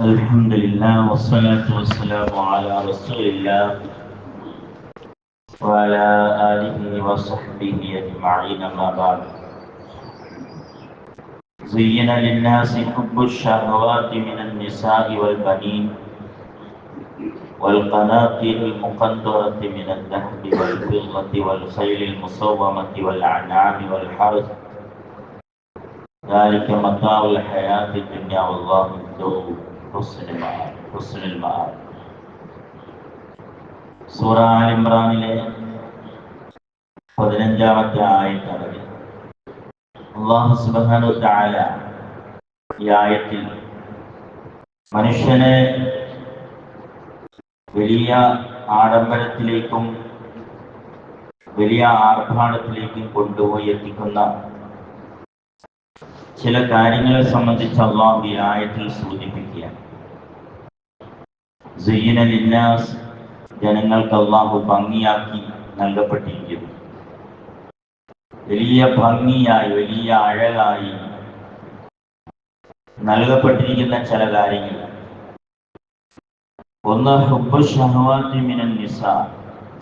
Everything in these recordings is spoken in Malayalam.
الحمد لله والصلاة والسلام على رسول الله وعلى آله وصحبه أجمعين ما بعد. زين للناس حب الشهوات من النساء والبنين والقناطير المقنطرة من الذهب والفضة والخيل المصومة والأنعام والحرث. ذلك متاع الحياة الدنيا والله عنده സൂറ പതിനഞ്ചാമത്തെ ആയത്താണ് അള്ളാഹു സുബാനു താല ഈ ആയത്തിൽ മനുഷ്യനെ വലിയ ആഡംബരത്തിലേക്കും വലിയ ആർഭാടത്തിലേക്കും കൊണ്ടുപോയി എത്തിക്കുന്ന ചില കാര്യങ്ങളെ സംബന്ധിച്ച് അള്ളാഹു ഈ ആയത്തിൽ സൂചിപ്പിക്കുകയാണ്. ജനങ്ങൾക്ക് അള്ളാഹു ഭംഗിയാക്കി നൽകപ്പെട്ടിരിക്കുന്നു. വലിയ ഭംഗിയായി വലിയ അഴകായി നൽകപ്പെട്ടിരിക്കുന്ന ചില കാര്യങ്ങൾ. ഒന്ന് ഹുബ് നിസ.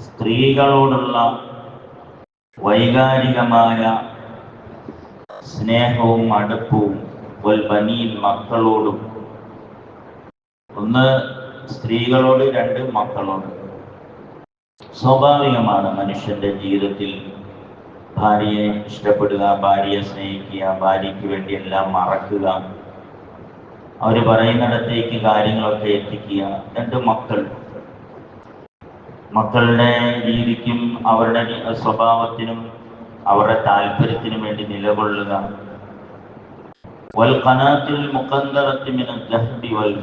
സ്ത്രീകളോടുള്ള വൈകാരികമായ സ്നേഹവും അടുപ്പവും വൽ ബനിയിൽ മക്കളോടും. ഒന്ന് സ്ത്രീകളോട് രണ്ട് മക്കളോട്. സ്വാഭാവികമാണ് മനുഷ്യന്റെ ജീവിതത്തിൽ ഭാര്യയെ ഇഷ്ടപ്പെടുക ഭാര്യയെ സ്നേഹിക്കുക ഭാര്യയ്ക്ക് വേണ്ടി എല്ലാം മറക്കുക. അവർ പറയുന്നിടത്തേക്ക് കാര്യങ്ങളൊക്കെ എത്തിക്കുക. രണ്ട് മക്കൾ. മക്കളുടെ രീതിക്കും അവരുടെ സ്വഭാവത്തിനും അവരുടെ താല്പര്യത്തിനും വേണ്ടി നിലകൊള്ളുക. വൽ കനാത്തിൽ മുഖന്തറത്തിമിന ദഹബി വൽ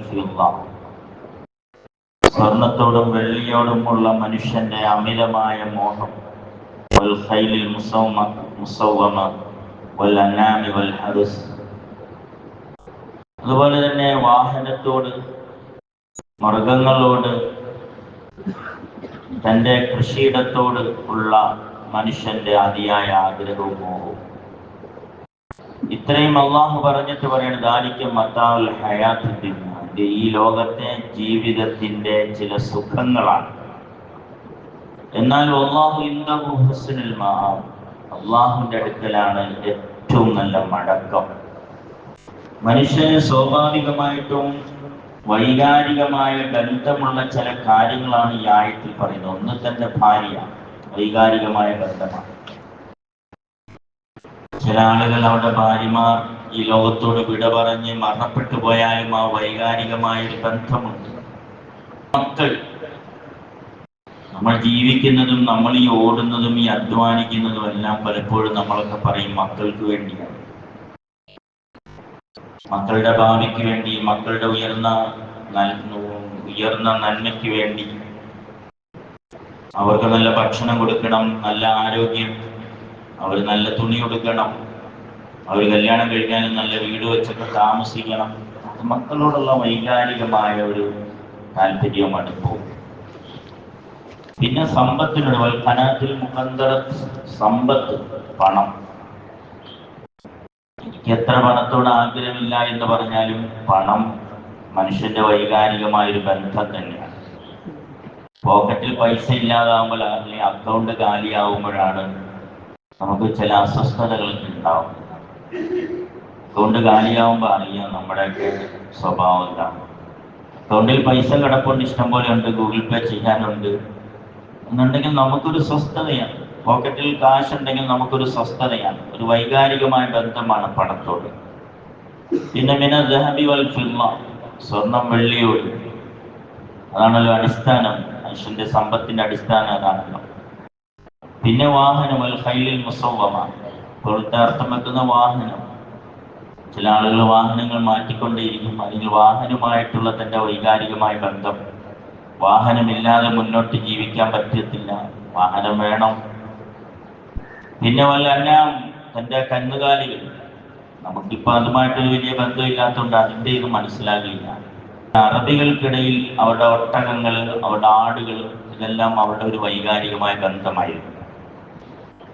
സ്വർണത്തോടും വെള്ളിയോടുമുള്ള മനുഷ്യന്റെ അമിതമായ മോഹം. വൽ വൽ അതുപോലെ തന്നെ വാഹനത്തോട് മൃഗങ്ങളോട് തന്റെ കൃഷിയിടത്തോട് ഉള്ള മനുഷ്യന്റെ അതിയായ ആഗ്രഹവും മോഹവും. ഇത്രയും അള്ളാഹു പറഞ്ഞിട്ട് പറയണത് ആരിക്കും? മത്താവുൽ ഹയാത്തിന്റെ ഈ ലോകത്തെ ജീവിതത്തിന്റെ ചില സുഖങ്ങളാണ്. എന്നാൽ അള്ളാഹു ഇന്ദഹു ഹുസ്നുൽ മആബ് അള്ളാഹുവിന്റെ അടുക്കലാണ് ഏറ്റവും നല്ല മടക്കം. മനുഷ്യന് സ്വാഭാവികമായിട്ടും വൈകാരികമായ ബന്ധമുള്ള ചില കാര്യങ്ങളാണ് ഈ ആയത്തിൽ പറയുന്നത്. ഒന്ന് തന്റെ ഭാര്യ വൈകാരികമായ ബന്ധമാണ്. ചില ആളുകൾ അവരുടെ ഭാര്യമാർ ഈ ലോകത്തോട് വിട പറഞ്ഞ് മരണപ്പെട്ടു പോയാലും ആ വൈകാരികമായ ഒരു ബന്ധമുണ്ട്. മക്കൾ നമ്മൾ ജീവിക്കുന്നതും നമ്മൾ ഈ ഓടുന്നതും ഈ അധ്വാനിക്കുന്നതും എല്ലാം പലപ്പോഴും നമ്മളൊക്കെ പറയും മക്കൾക്ക് വേണ്ടിയാണ്. മക്കളുടെ ഭാവിക്ക് വേണ്ടി മക്കളുടെ ഉയർന്ന ഉയർന്ന നന്മയ്ക്ക് വേണ്ടി. അവർക്ക് നല്ല ഭക്ഷണം കൊടുക്കണം നല്ല ആരോഗ്യം അവർ നല്ല തുണി കൊടുക്കണം അവർ കല്യാണം കഴിക്കാനും നല്ല വീട് വെച്ചൊക്കെ താമസിക്കണം. മക്കളോടുള്ള വൈകാരികമായ ഒരു താല്പര്യവും അടുപ്പവും പിന്നെ സമ്പത്തിനോട് വൽപ്പനത്തിൽ മുഖന്തര സമ്പത്ത് പണം. എനിക്ക് എത്ര പണത്തോട് ആഗ്രഹമില്ല എന്ന് പറഞ്ഞാലും പണം മനുഷ്യന്റെ വൈകാരികമായ ഒരു ബന്ധം തന്നെയാണ്. പോക്കറ്റിൽ പൈസ ഇല്ലാതാവുമ്പോൾ അല്ലെങ്കിൽ അക്കൗണ്ട് കാലിയാവുമ്പോഴാണ് നമുക്ക് ചില അസ്വസ്ഥതകൾ ഉണ്ടാവും. അതുകൊണ്ട് കാലിയാവുമ്പോൾ അറിയാം നമ്മുടെയൊക്കെ സ്വഭാവം എന്താണ്. അക്കൗണ്ടിൽ പൈസ കിടപ്പുണ്ട് ഇഷ്ടം പോലെ ഉണ്ട് ഗൂഗിൾ പേ ചെയ്യാനുണ്ട്. എന്നുണ്ടെങ്കിൽ നമുക്കൊരു സ്വസ്ഥതയാണ്. പോക്കറ്റിൽ കാശ് ഉണ്ടെങ്കിൽ നമുക്കൊരു സ്വസ്ഥതയാണ്. ഒരു വൈകാരികമായ ബന്ധമാണ് പണത്തോട്. പിന്നെ മിന ദഹബി വൽ ചുമ സ്വർണം വെള്ളിയോട്. അതാണല്ലോ അടിസ്ഥാനം. മനുഷ്യന്റെ സമ്പത്തിന്റെ അടിസ്ഥാനം അതാണല്ലോ. പിന്നെ വാഹനം അൽ ഹൈലിൽ മുസവമ ഇപ്പോഴത്തെ വെക്കുന്ന വാഹനം. ചില ആളുകൾ വാഹനങ്ങൾ മാറ്റിക്കൊണ്ടേയിരിക്കും. അല്ലെങ്കിൽ വാഹനമായിട്ടുള്ള തന്റെ വൈകാരികമായ ബന്ധം. വാഹനമില്ലാതെ മുന്നോട്ട് ജീവിക്കാൻ പറ്റത്തില്ല. വാഹനം വേണം. പിന്നെ വല്ല എല്ലാം തന്റെ കന്നുകാലികൾ. നമുക്കിപ്പോ അതുമായിട്ടൊരു വലിയ ബന്ധമില്ലാത്തതുകൊണ്ട് അതിന്റെ ഇത് മനസ്സിലാകില്ല. അറബികൾക്കിടയിൽ അവരുടെ ഒട്ടകങ്ങൾ അവരുടെ ആടുകൾ ഇതെല്ലാം അവരുടെ ഒരു വൈകാരികമായ ബന്ധമായിരുന്നു.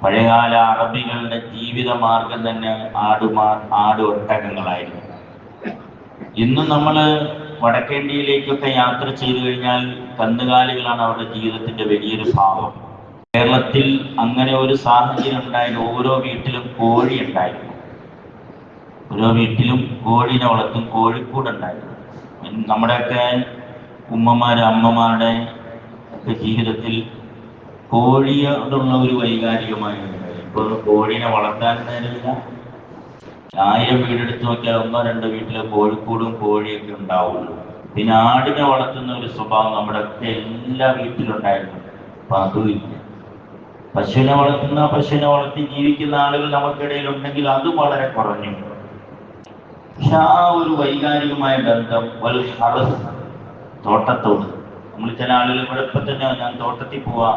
പഴയകാല അറബികളുടെ ജീവിത മാർഗം തന്നെ ആടുമാർ ആട് ഒട്ടകങ്ങളായിരുന്നു ഇന്ന് നമ്മൾ വടക്കേന്ത്യയിലേക്കൊക്കെ യാത്ര ചെയ്തു കഴിഞ്ഞാൽ കന്നുകാലികളാണ് അവരുടെ ജീവിതത്തിന്റെ വലിയൊരു ഭാവം കേരളത്തിൽ അങ്ങനെ ഒരു സാഹചര്യം ഉണ്ടായിരുന്നു ഓരോ വീട്ടിലും കോഴി ഉണ്ടായിരുന്നു. ഓരോ വീട്ടിലും കോഴിനെ വളർത്തും കോഴിക്കൂടുണ്ടായിരുന്നു നമ്മുടെയൊക്കെ ഉമ്മമാരുടെ അമ്മമാരുടെ ഒക്കെ ജീവിതത്തിൽ കോഴിയോടുള്ള ഒരു വൈകാരികമായ ഇപ്പൊ കോഴിനെ വളർത്താൻ നേരമില്ല. ആയിരം വീടെടുത്ത് നോക്കിയാൽ ഒന്നോ രണ്ടോ വീട്ടിലെ കോഴിക്കൂടും കോഴിയൊക്കെ ഉണ്ടാവുള്ളൂ. പിന്നെ ആടിനെ വളർത്തുന്ന ഒരു സ്വഭാവം നമ്മുടെ ഒക്കെ എല്ലാ വീട്ടിലുണ്ടായിരുന്നു. അപ്പൊ അതുമില്ല പശുവിനെ വളർത്തുന്ന പശുവിനെ വളർത്തി ജീവിക്കുന്ന ആളുകൾ നമുക്കിടയിൽ ഉണ്ടെങ്കിൽ അതും വളരെ കുറഞ്ഞു. പക്ഷെ ആ ഒരു വൈകാരികമായ ബന്ധം വൽ ഹറസ് തോട്ടത്തോട്. നമ്മൾ ചില ആളുകൾ ഇവിടെ ഇപ്പൊ തന്നെ ഞാൻ തോട്ടത്തിൽ പോവാ.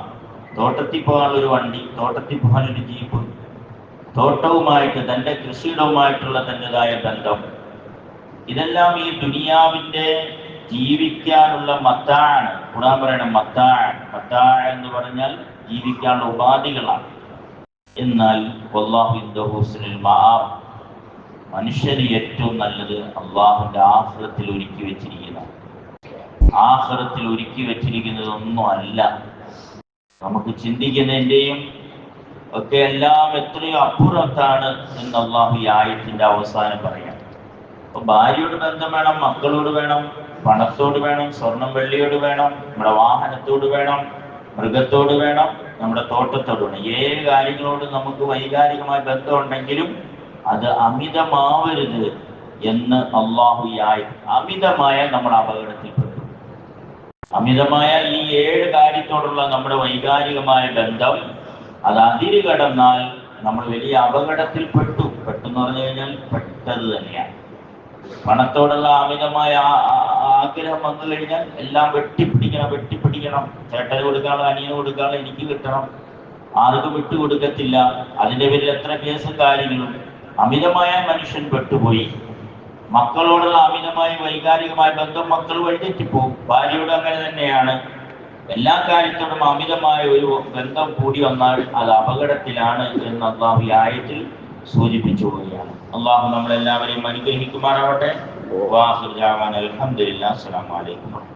തോട്ടത്തിൽ പോകാനുള്ള ഒരു വണ്ടി തോട്ടത്തിൽ പോകാനൊരു ജീപ്പ് തോട്ടവുമായിട്ട് തന്റെ കൃഷിയിടവുമായിട്ടുള്ള തന്റെതായ ബന്ധം. ഇതെല്ലാം ഈ ദുനിയാവിന്റെ ജീവിക്കാനുള്ള മത്താണ് ഖുറാൻ പറയണം മത്താൻ മത്താ എന്ന് പറഞ്ഞാൽ ജീവിക്കാനുള്ള ഉപാധികളാണ്. എന്നാൽ മനുഷ്യന് ഏറ്റവും നല്ലത് അള്ളാഹുന്റെ ആഹ്ലത്തിൽ ഒരുക്കി വെച്ചിരിക്കുന്ന ആഹ്ലത്തിൽ ഒരുക്കി വെച്ചിരിക്കുന്നതൊന്നും അല്ല. നമുക്ക് ചിന്തിക്കുന്നതിന്റെയും ഒക്കെ എല്ലാം എത്രയോ അപ്പുറത്താണ് എന്ന് ഈ ആയത്തിന്റെ അവസാനം പറയാം. അപ്പൊ ഭാര്യയോട് ബന്ധം വേണം മക്കളോട് വേണം പണത്തോട് വേണം സ്വർണം വെള്ളിയോട് വേണം നമ്മുടെ വാഹനത്തോട് വേണം മൃഗത്തോട് വേണം നമ്മുടെ തോട്ടത്തോട് വേണം. ഏത് കാര്യങ്ങളോട് നമുക്ക് വൈകാരികമായ ബന്ധമുണ്ടെങ്കിലും അത് അമിതമാവരുത് എന്ന് അള്ളാഹു ആയി അമിതമായ നമ്മൾ അപകടത്തിൽപ്പെട്ടു അമിതമായ ഈ ഏഴ് കാര്യത്തോടുള്ള നമ്മുടെ വൈകാരികമായ ബന്ധം അത് അതിര് കടന്നാൽ നമ്മൾ വലിയ അപകടത്തിൽ പെട്ടു. പെട്ടെന്ന് പറഞ്ഞു കഴിഞ്ഞാൽ പെട്ടത് തന്നെയാണ്. പണത്തോടുള്ള അമിതമായ ആഗ്രഹം വന്നു കഴിഞ്ഞാൽ എല്ലാം വെട്ടിപ്പിടിക്കണം വെട്ടിപ്പിടിക്കണം. ചേട്ടന് കൊടുക്കാനുള്ള അനിയന് കൊടുക്കാനുള്ള എനിക്ക് കിട്ടണം. ആർക്കും വിട്ടു കൊടുക്കത്തില്ല. അതിന്റെ പേരിൽ എത്ര കേസും കാര്യങ്ങളും. അമിതമായ മനുഷ്യൻ പെട്ടുപോയി. മക്കളോടുള്ള അമിതമായ വൈകാരികമായ ബന്ധം മക്കൾ വഴിതെറ്റിപ്പോവും. ഭാര്യയോട് അങ്ങനെ തന്നെയാണ്. എല്ലാ കാര്യത്തോടും അമിതമായ ഒരു ബന്ധം കൂടി വന്നാൽ അത് അപകടത്തിലാണ് എന്ന് അള്ളാഹു ഈ ആയത്തിൽ സൂചിപ്പിച്ചു പോവുകയാണ് അള്ളാഹു നമ്മളെല്ലാവരെയും അനുഗ്രഹിക്കുമാറാവട്ടെ. വാഹുർ അസ്സാം അലൈക്കും.